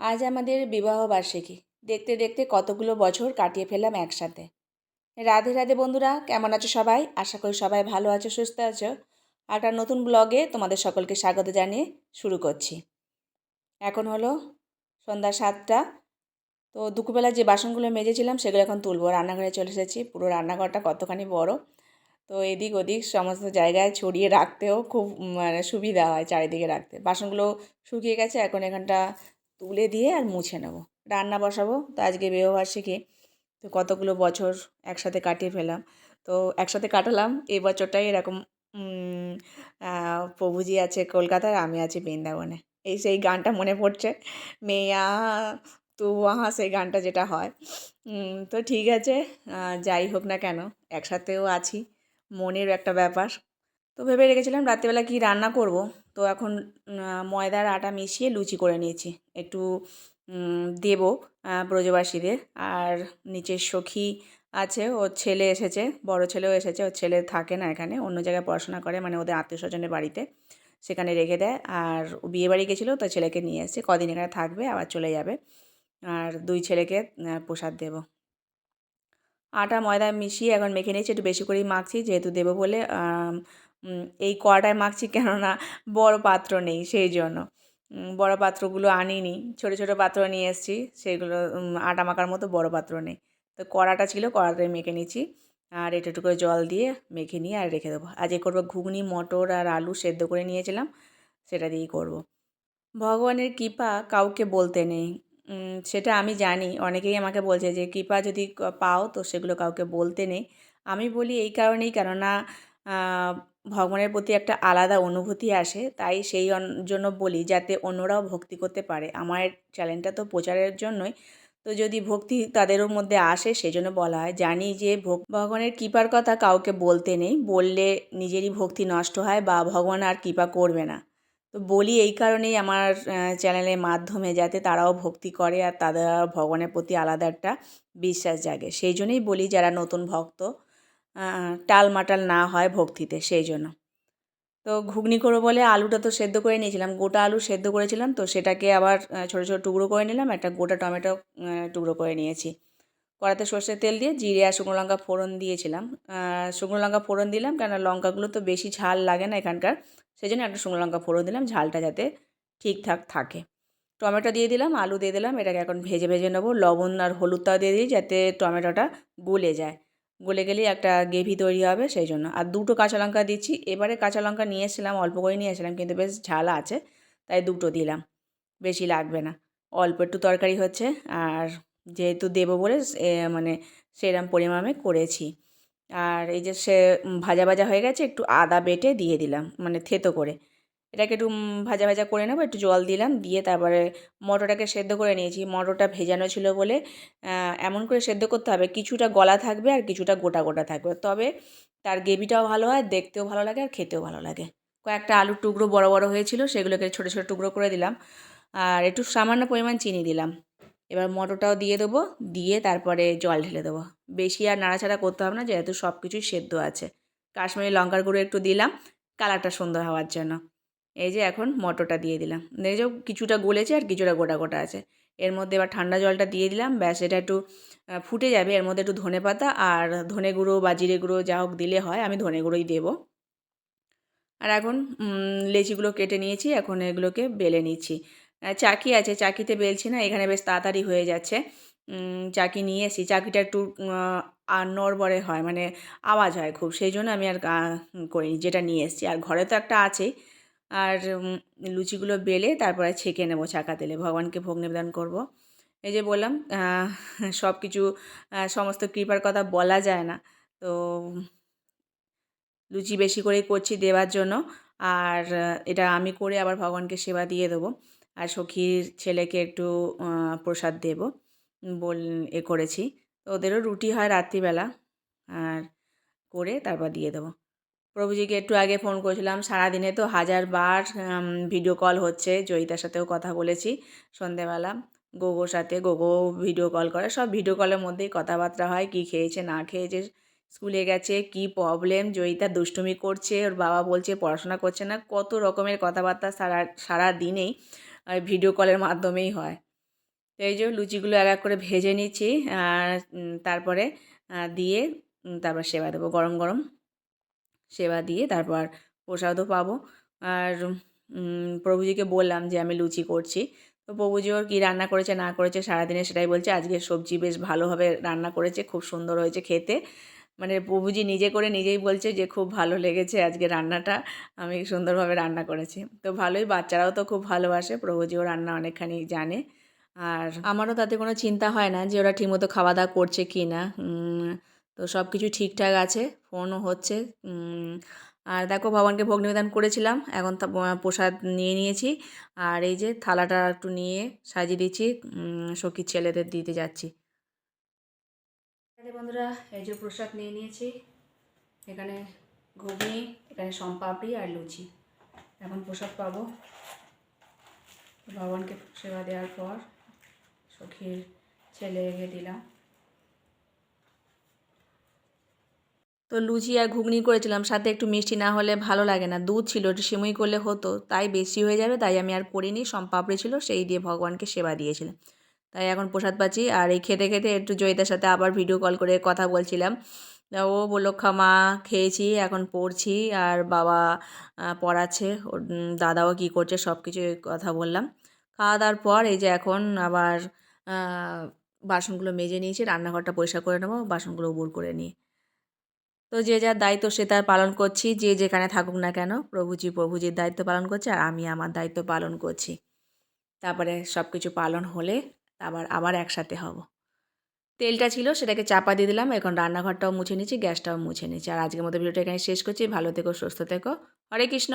আজ আমাদের বিবাহ বার্ষিকী। দেখতে দেখতে কতগুলো বছর কাটিয়ে ফেললাম একসাথে। রাধে রাধে বন্ধুরা, কেমন আছো সবাই? আশা করি সবাই ভালো আছো, সুস্থ আছো। একটা নতুন ব্লগে তোমাদের সকলকে স্বাগত জানিয়ে শুরু করছি। এখন হলো সন্ধ্যা সাতটা। তো দুপুরবেলা যে বাসনগুলো মেজেছিলাম সেগুলো এখন তুলবো। রান্নাঘরে চলে এসেছি। পুরো রান্নাঘরটা কতখানি বড়। তো এদিক ওদিক সমস্ত জায়গায় ছড়িয়ে রাখতেও খুব মানে সুবিধা হয় চারিদিকে রাখতে। বাসনগুলো শুকিয়ে গেছে, এখন এখানটা তুলে দিয়ে আর মুছে নেব। রান্না বসাবো, তো আজকে বিবাহবার্ষিকী তো কতগুলো বছর একসাথে কাটিয়ে ফেলাম তো একসাথে কাটালাম, এই বছরটাই এরকম প্রভুজি আছে কলকাতার, আমি আছি বৃন্দাবনে। এই সেই গানটা মনে পড়ছে। মেয়া তো আহা, সেই গানটা যেটা হয়। তো ঠিক আছে যাই হোক না কেন, একসাথেও আছি, মনের একটা ব্যাপার। তো ভেবে রেখেছিলাম রাত্রিবেলা কি রান্না করব তো এখন ময়দার আটা মিশিয়ে লুচি করে নিয়েছি। একটু দেব ব্রজবাসীদের। আর নিচের সখী আছে ওর ছেলে এসেছে, বড় ছেলেও এসেছে, ওর ছেলে থাকে না এখানে, অন্য জায়গায় পড়াশোনা করে মানে ওদের আত্মীয় স্বজনের বাড়িতে। সেখানে রেখে দেয়। আর বিয়ে বাড়ি গেছিল, তো ছেলেকে নিয়ে এসে কদিন এখানে থাকবে, আবার চলে যাবে। আর দুই ছেলেকে প্রসাদ দেব। আটা ময়দা মিশিয়ে এখন মেখে নিয়েছি, একটু বেশি করেই মাখছি, যেহেতু দেবো বলে এই কড়াটায় মাখছি কেননা বড় পাত্র নেই সেই জন্য। বড় পাত্রগুলো আনিনি, ছোটো ছোটো পাত্র নিয়ে এসেছি, সেগুলো আটা মাখার মতো বড় পাত্র নেই। তো কড়াটা ছিল কড়াটায় মেখে নিচ্ছি আর একটু করে জল দিয়ে মেখে নিয়ে আর রেখে দেবো। আজকে করব ঘুগনি, মটর আর আলু সেদ্ধ করে নিয়েছিলাম, সেটা দিয়েই করব। ভগবানের কৃপা কাউকে বলতে নেই। সেটা আমি জানি, অনেকেই আমাকে বলছে যে, কৃপা যদি পাও তো সেগুলো কাউকে বলতে নেই। আমি বলি এই কারণেই, কেননা ভগবানের প্রতি একটা আলাদা অনুভূতি আসে, তাই সেই জন্য বলি যাতে অন্যরাও ভক্তি করতে পারে। আমার চ্যানেলটা তো প্রচারের জন্যই। তো যদি ভক্তি তাদেরও মধ্যে আসে সেই জন্য বলা হয়। জানি যে ভগবানের কৃপার কথা কাউকে বলতে নেই। বললে নিজেরই ভক্তি নষ্ট হয় বা ভগবান আর কৃপা করবে না। তো বলি এই কারণেই আমার চ্যানেলের মাধ্যমে যাতে তারাও ভক্তি করে আর তাদের ভগবানের প্রতি আলাদা একটা বিশ্বাস জাগে। সেই জন্যই বলি যারা নতুন ভক্ত টালমাটাল না হয় ভক্তিতে, সেই জন্য। তো ঘুগনি করব বলে আলুটা তো সেদ্ধ করে নিয়েছিলাম। গোটা আলু সেদ্ধ করেছিলাম, তো সেটাকে আবার ছোটো ছোটো টুকরো করে নিলাম, একটা গোটা টমেটো টুকরো করে নিয়েছি। কড়াতে সর্ষের তেল দিয়ে জিরে আর শুকনো লঙ্কা ফোড়ন দিয়েছিলাম। শুকনো লঙ্কা ফোড়ন দিলাম কেন লঙ্কাগুলো তো বেশি ঝাল লাগে না এখানকার সেই জন্য একটা শুকনো লঙ্কা ফোড়ন দিলাম, ঝালটা যাতে ঠিকঠাক থাকে। টমেটো দিয়ে দিলাম, আলু দিয়ে দিলাম, এটাকে এখন ভেজে ভেজে নেব, লবণ আর হলুদটাও দিয়ে দিই, যাতে টমেটোটা গলে যায়। গলে গেলেই একটা গ্রেভি তৈরি হবে, সেই জন্য। আর দুটো কাঁচা লঙ্কা দিচ্ছি। এবারে কাঁচা লঙ্কা নিয়ে এসেছিলাম, অল্প করে নিয়ে এসেছিলাম, কিন্তু বেশ ঝাল আছে, তাই দুটো দিলাম। বেশি লাগবে না। অল্প একটু তরকারি হচ্ছে, আর যেহেতু দেবো বলে মানে সেরম পরিমাণে করেছি। আর এই যে সে, ভাজা ভাজা হয়ে গেছে, একটু আদা বেটে দিয়ে দিলাম মানে থেতো করে। এটাকে একটু ভাজা ভাজা করে নেব, একটু জল দিলাম, দিয়ে তারপরে মটরটাকে সেদ্ধ করে নিয়েছি। মটরটা ভেজানো ছিল বলে এমন করে সেদ্ধ করতে হবে, কিছুটা গলা থাকবে আর কিছুটা গোটা গোটা থাকবে। তবে তার গ্রেভিটাও ভালো হয়, দেখতেও ভালো লাগে আর খেতেও ভালো লাগে। কয়েকটা আলুর টুকরো বড় বড় হয়েছিল, সেগুলোকে ছোটো ছোটো টুকরো করে দিলাম। আর একটু সামান্য পরিমাণ চিনি দিলাম। এবার মটরটাও দিয়ে দেবো, দিয়ে তারপরে জল ঢেলে দেবো। বেশি আর নাড়াচাড়া করতে হবে না, যেহেতু সব কিছুই সেদ্ধ আছে। কাশ্মীরি লঙ্কার গুঁড়ো একটু দিলাম, কালারটা সুন্দর হওয়ার জন্য। এই যে এখন মটরটা দিয়ে দিলাম। এই যে কিছুটা গলেছে আর কিছুটা গোটা গোটা আছে। এর মধ্যে এবার ঠান্ডা জলটা দিয়ে দিলাম। ব্যাস, এটা একটু ফুটে যাবে। এর মধ্যে একটু ধনে পাতা আর ধনে গুঁড়ো বা জিরে গুঁড়ো যা হোক দিলে হয়, আমি ধনে গুঁড়োই দেবো। আর এখন লেচিগুলো কেটে নিয়েছি। এখন এগুলোকে বেলে নিচ্ছি। চাকি আছে, চাকিতে বেলছি না, এখানে বেশ তাড়াতাড়ি হয়ে যাচ্ছে। চাকি নিয়ে এসি চাকিটা একটু আর নড়বড়ে হয় মানে আওয়াজ হয় খুব। সেই জন্য আমি আর করিনি, যেটা নিয়ে এসেছি। আর ঘরে তো একটা আছেই। আর লুচিগুলো বেলে তারপরে ছেঁকে নেব ছাকা তেলে। ভগবানকে ভোগ নিবেদন করব। এই যে বললাম সব কিছু সমস্ত কৃপার কথা বলা যায় না। তো, লুচি বেশি করেই করছি দেওয়ার জন্য। আর, এটা আমি করে আবার ভগবানকে সেবা দিয়ে দেবো। আর সখীর ছেলেকে একটু প্রসাদ দেব বল, এ করেছি। তো ওদেরও রুটি হয় রাত্রিবেলা। আর করে তারপর দিয়ে দেবো। প্রভুজিকে একটু আগে ফোন করেছিলাম। সারাদিনে তো হাজারবার ভিডিও কল হচ্ছে। জয়িতার সাথেও কথা বলেছি সন্ধেবেলা। গোগোর সাথে গোগো ভিডিও কল করে। সব ভিডিও কলের মধ্যেই কথাবার্তা হয়। কি খেয়েছে, না খেয়েছে, স্কুলে গেছে, কি প্রবলেম জয়িতা দুষ্টুমি করছে, ওর বাবা বলছে পড়াশোনা করছে না। কত রকমের কথাবার্তা সারা সারা দিনেই ভিডিও কলের মাধ্যমেই হয়। তো এই যে লুচিগুলো এক এক করে ভেজে নিচ্ছি, আর তারপরে দিয়ে তারপর সেবা দেবো গরম গরম। সেবা দিয়ে তারপর প্রসাদও পাবো। আর প্রভুজিকে বললাম যে আমি লুচি করছি। তো প্রভুজি ওর কী রান্না করেছে, না করেছে সারাদিনে সেটাই বলছে। আজকে সবজি বেশ ভালোভাবে রান্না করেছে, খুব সুন্দর হয়েছে খেতে। মানে প্রভুজি নিজে করে নিজেই বলছে যে খুব ভালো লেগেছে আজকে রান্নাটা, আমি সুন্দরভাবে রান্না করেছি। তো ভালোই, বাচ্চারাও তো খুব ভালোবাসে, প্রভুজিও রান্না অনেকখানি জানে। আর আমারও তাতে কোনো চিন্তা হয় না যে ওরা ঠিকমতো খাওয়া দাওয়া করছে কি না তো সব কিছু ঠিকঠাক আছে ফোনও হচ্ছে আর দেখো ভগবানকে ভোগ নিবেদন করেছিলাম, এখন প্রসাদ নিয়ে নিয়েছি, আর এই যে থালাটা একটু নিয়ে সাজিয়ে দিচ্ছি সখীর ছেলেদের দিতে যাচ্ছি। বন্ধুরা, এই যে প্রসাদ নিয়ে নিয়েছি, এখানে ঘুগনি, এখানে সম্পাপড়ি আর লুচি। এখন প্রসাদ পাবো। ভগবানকে সেবা দেওয়ার পর সখীর ছেলেকে দিলাম। তো লুচি আর ঘুগনি করেছিলাম, সাথে একটু মিষ্টি না হলে ভালো লাগে না। দুধ ছিল, একটু সিমুই করলে হতো। তাই বেশি হয়ে যাবে, তাই আমি আর করিনি। সম্পাপড়ি ছিল, সেই দিয়ে ভগবানকে সেবা দিয়েছিলাম। তাই এখন প্রসাদ পাচ্ছি। আর এই খেতে খেতে একটু জয়িতার সাথে আবার ভিডিও কল করে কথা বলছিলাম। ও বলল মা খেয়েছি, এখন পড়ছি। আর বাবা পড়াচ্ছে। ওর দাদাও কী করছে, সব কিছু কথা বললাম। খাওয়া দাওয়ার পর এই যে এখন আবার বাসনগুলো মেজে নিয়েছি, রান্নাঘরটা পরিষ্কার করে নেব, বাসনগুলো উবুর করে নিয়ে তো যে যার দায়িত্ব সে তার পালন করছি, যে যেখানে থাকুক না কেন, প্রভুজি প্রভুজির দায়িত্ব পালন করছে আর আমি আমার দায়িত্ব পালন করছি। তারপরে সব কিছু পালন হলে আবার আবার একসাথে হব। তেলটা ছিল, সেটাকে চাপা দিয়ে দিলাম, এখন রান্নাঘরটাও মুছে নিয়েছি, গ্যাসটাও মুছে নিয়েছি। আর আজকের মতো ভিডিওটা এখানে শেষ করছি, ভালো থেকো, সুস্থ থেকো। হরে কৃষ্ণ!